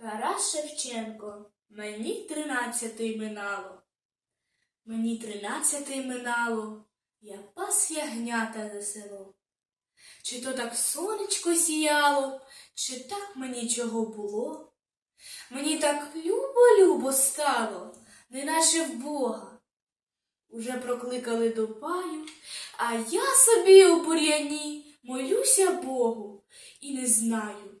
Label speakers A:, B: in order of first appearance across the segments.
A: Тарас Шевченко, мені тринадцятий минало. Мені тринадцятий минало, я пас ягнята за село. Чи то так сонечко сіяло, чи так мені чого було? Мені так любо-любо стало, неначе в Бога. Уже прокликали до паю, а я собі у бур'яні молюся Богу і не знаю,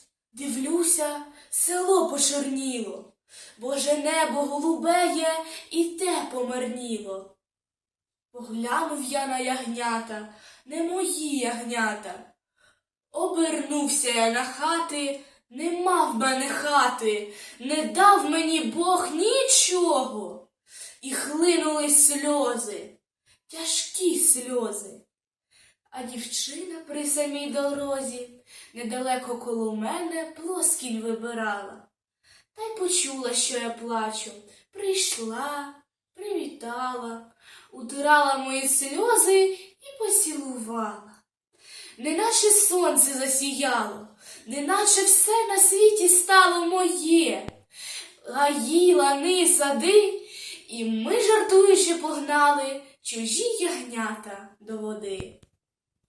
A: дивлюся, село почорніло, Боже небо голубеє і те померніло. Поглянув я на ягнята, не мої ягнята. Обернувся я на хати, нема в мене хати, не дав мені Бог нічого. І хлинули сльози, тяжкі сльози. А дівчина при самій дорозі недалеко коло мене плоскінь вибирала. Та й почула, що я плачу. Прийшла, привітала, утирала мої сльози і поцілувала. Неначе сонце засіяло, неначе все на світі стало моє. Гаї, лани, сади, і ми, жартуючи, погнали чужі ягнята до води.